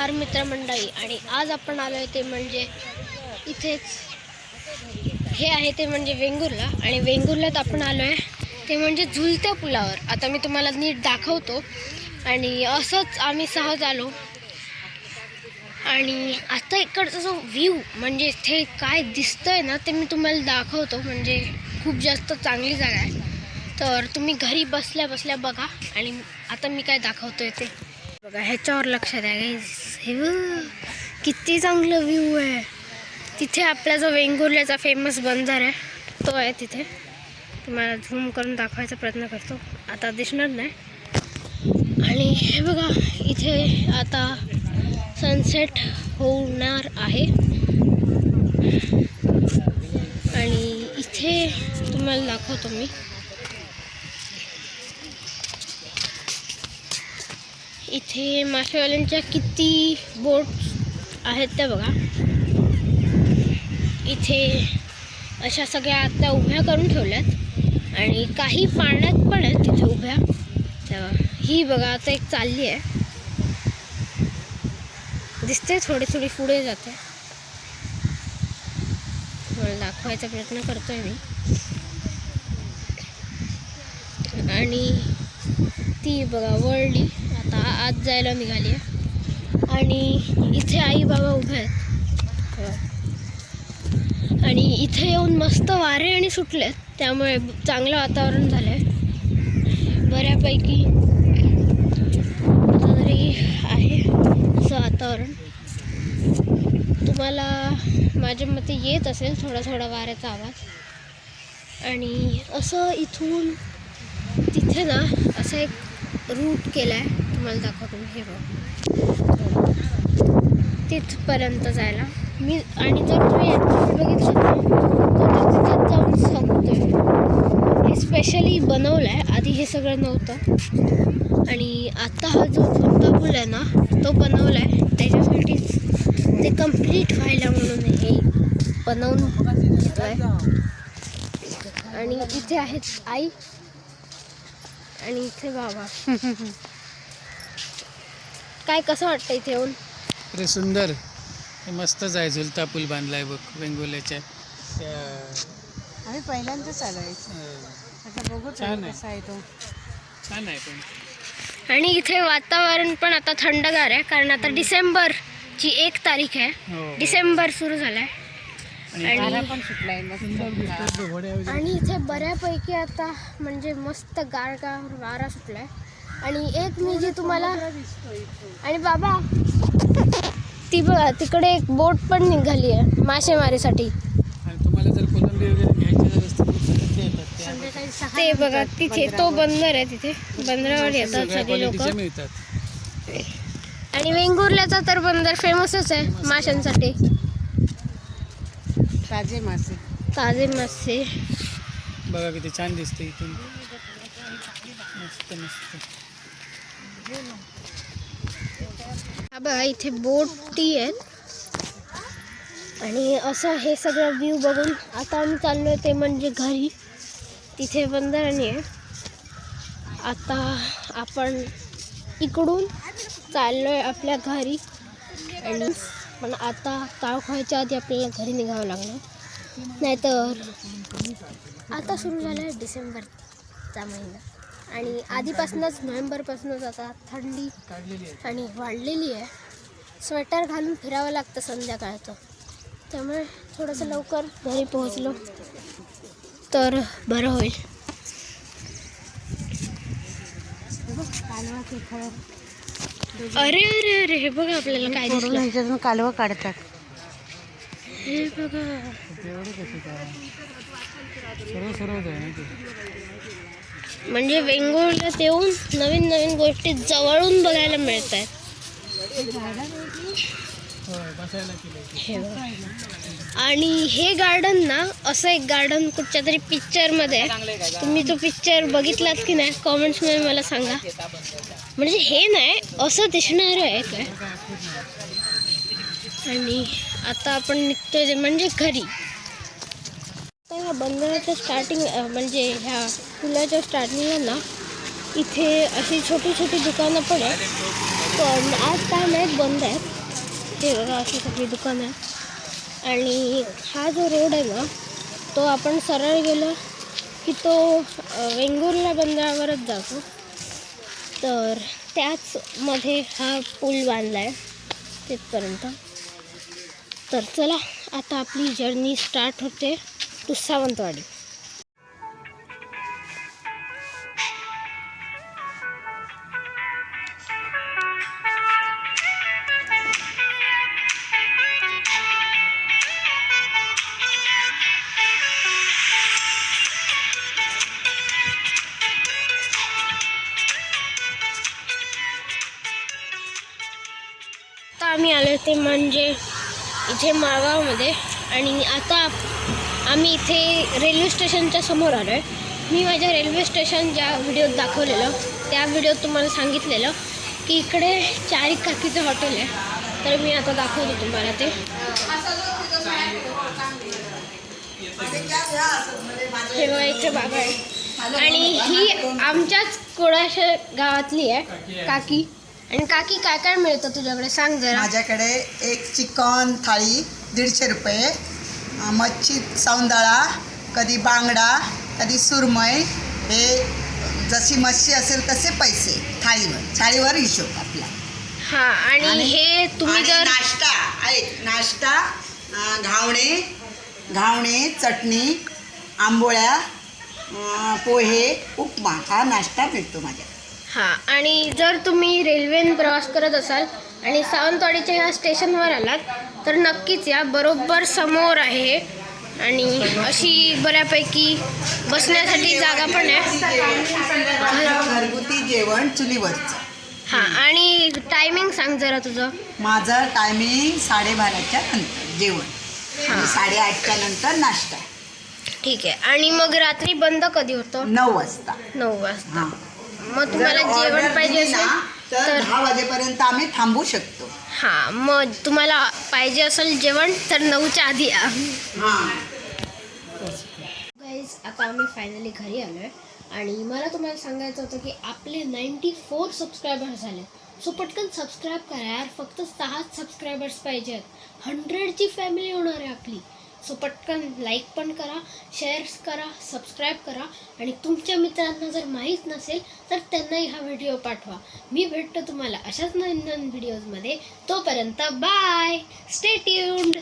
नमस्कार मित्रमंडळी. आणि आज आपण आलो आहे ते म्हणजे इथेच. हे आहे ते म्हणजे वेंगुर्ला. आणि वेंगुर्ल्यात आपण आलो आहे ते म्हणजे झुलत्या पुलावर. आता मी तुम्हाला नीट दाखवतो. आणि असंच आम्ही सहज आलो. आणि आता इकडचा जो व्ह्यू म्हणजे इथे काय दिसतंय ना ते मी तुम्हाला दाखवतो. म्हणजे खूप जास्त चांगली जागा आहे. तर तुम्ही घरी बसल्या बसल्या बघा. आणि आता मी काय दाखवतो आहे ते. बघा ह्याच्यावर लक्ष द्या. हे किती चांगलं व्ह्यू आहे. तिथे आपला जो वेंगुर्ल्याचा फेमस बंदर आहे. तो आहे तिथे. तुम्हाला झूम करून दाखवायचा प्रयत्न करतो. आता दिसणार नाही. आणि हे बघा इथे आता सनसेट होणार आहे. आणि इथे तुम्हाला दाखवतो मी. इथे मासेवाल्यांच्या किती बोट आहेत त्या बघा. इथे अशा सगळ्या आता उभ्या करून ठेवल्यात. आणि काही पाण्यात पण आहेत तिथे उभ्या. तेव्हा ही बघा आता एक चालली आहे. दिसते थोडी थोडी पुढे जाते. मला दाखवायचा प्रयत्न करतोय मी. आणि ती बघा वळली. आता आत जायला निघाली आहे आणि इथे आई बाबा उभे आहेत. आणि इथे येऊन मस्त वारे आणि सुटलेत. त्यामुळे चांगलं वातावरण झालं आहे बऱ्यापैकी तरी आहे असं वातावरण. तुम्हाला माझ्या मते येत असेल थोडा थोडा वाऱ्याचा आवाज. आणि असं इथून म्हणजे ना असं एक रूट केला आहे तुम्हाला दाखवतो मी हे बघ. तिथपर्यंत जायला. मी आणि जर तुम्ही बघितलं तर तिथं जाऊन सांगतो हे स्पेशली बनवलं आहे आधी हे सगळं नव्हतं. आणि आता हा जो झुलता पूल आहे ना तो बनवला आहे त्याच्यासाठीच ते कंप्लीट व्हायला म्हणून हे बनवून आहे आणि इथे आहेत आई. आणि इथे बाबा काय कसं वाटतं इथे येऊन? अरे सुंदर. हे मस्तच आहे झुलता पूल बांधलाय बघ वेंगुर्ल्याच्या त्या, आम्ही पहिल्यांदाच आलोय अं, आता बघू छान आहे. कसा आहे तो. छान आहे पण. आणि इथे वातावरण पण आता थंडगार आहे कारण आता डिसेंबरची एक तारीख आहे. हो. डिसेंबर सुरू झालाय. आणि इथे बऱ्यापैकी आता म्हणजे मस्त गारगार वारा सुटलाय. आणि एक मी जी तुम्हाला आणि बाबा ती बघा तिकडे एक बोट पण निघाली आहे मासेमारीसाठी. ते बघा तिथे तो. बंदर आहे तिथे. बंदरावर येतात सगळे लोक. आणि वेंगुर्ल्याचा तर बंदर फेमसच आहे माशांसाठी. ताजे मासे. ताजे मासे. बघा किती छान दिसते इथून. मस्त मस्त. हा बघा इथे बोटी आहेत. आणि असं हे सगळं व्ह्यू बघून. आता आम्ही चाललोय ते म्हणजे घरी. तिथे बंदराणी आहे. आता आपण इकडून चाललोय आपल्या घरी. आणि पण आता काळ व्हायच्या आधी आपल्याला घरी निघावं लागलं. नाहीतर आता सुरू झालं आहे डिसेंबरचा महिना. आणि आधीपासूनच नोव्हेंबरपासूनच आता थंडी आणि वाढलेली आहे. स्वेटर घालून फिरावं लागतं संध्याकाळचं. त्यामुळे थोडंसं लवकर घरी पोहोचलो तर बरं होईल. कालवा खेळ अरे अरे अरे हे बघा आपल्याला काय दिसलं. ह्याच्यातून कालवा काढतात. हे बघा. म्हणजे वेंगुर्ल्यात येऊन नवीन नवीन गोष्टी जवळून बघायला मिळत आहेत हे आणि हे गार्डन ना असं एक गार्डन कुठच्या तरी पिक्चरमध्ये आहे. तुम्ही तो पिक्चर बघितलात की नाही कॉमेंट्समध्ये मला सांगा. म्हणजे हे नाही असं दिसणार आहे काय आणि आता आपण निघतोय म्हणजे घरी. तर ह्या बंदराच्या स्टार्टिंग म्हणजे ह्या पुलाच्या स्टार्टिंगला ना इथे अशी छोटी छोटी दुकानं पण आहेत पण आज काय नाहीत बंद आहेत. ते बघा अशी सगळी दुकानं आहे आणि हा जो रोड आहे ना तो आपण सरळ गेलो की तो वेंगुर्ला बंदरावरच जातो. तर त्याचमध्ये हा पूल बांधला आहे तिथपर्यंत. तर चला आता आपली जर्नी स्टार्ट होते टू सावंतवाडी आम्ही आलो ते म्हणजे इथे माळगावमध्ये आणि आता आम्ही इथे रेल्वे स्टेशनच्या समोर आलो आहे मी माझ्या रेल्वे स्टेशन ज्या व्हिडिओत दाखवलेलं त्या व्हिडिओत तुम्हाला सांगितलेलं की इकडे चारिक काकीचं हॉटेल आहे. तर मी आता दाखवतो तुम्हाला ते. हे बघा इथे बाबा आहे. आणि ही आमच्याच कोळाशा गावातली आहे काकी. आणि काकी काय काय मिळतं तुझ्याकडे? सांग जरा. माझ्याकडे एक चिकन थाळी दीडशे रुपये. मच्छी सौंदळा कधी बांगडा कधी सुरमई. हे जशी मच्छी असेल तसे पैसे थाळीवर थाळीवर हिशोब आपला. हा आणि हे तुम्ही आणि जर नाश्ता ऐक नाश्ता अं, घावणे घावणे चटणी आंबोळ्या अं, पोहे उपमा हा नाश्ता भेटतो माझ्या हा आणि जर तुम्ही रेल्वेने प्रवास करत असाल आणि सावंतवाडीच्या ह्या स्टेशनवर आलात तर नक्कीच या बरोबर समोर आहे. आणि अशी बऱ्यापैकी बसण्यासाठी जागा पण आहे. घरगुती जेवण चुलीवरचं. हा आणि टायमिंग सांग जरा तुझं. माझं टायमिंग साडेबाराच्या नंतर जेवण. आणि साडेआठच्या नंतर नाश्ता. ठीक आहे. आणि मग रात्री बंद कधी होतं? नऊ वाजता. नऊ वाजता. हां. मग तुम्हाला जेवण पाहिजे असेल तर तर दहा वाजेपर्यंत आम्ही थांबू शकतो. हां मग तुम्हाला पाहिजे असेल जेवण तर नऊच्या आधी या. हां. गाईज आता आम्ही फायनली घरी आलो आहे आणि मला तुम्हाला सांगायचं होतं की आपले नाईंटी फोर सबस्क्रायबर्स झाले. सो पटकन सबस्क्राईब करा यार. फक्त सहाच सबस्क्रायबर्स पाहिजेत. हंड्रेडची फॅमिली होणार आहे आपली. सो पटकन लाईक पण करा शेअर्स करा सबस्क्राईब करा आणि तुमच्या मित्रांना जर माहीत नसेल तर त्यांनाही हा व्हिडिओ पाठवा. मी भेटतो तुम्हाला अशाच नवीन नवीन व्हिडिओजमध्ये तोपर्यंत बाय. Stay tuned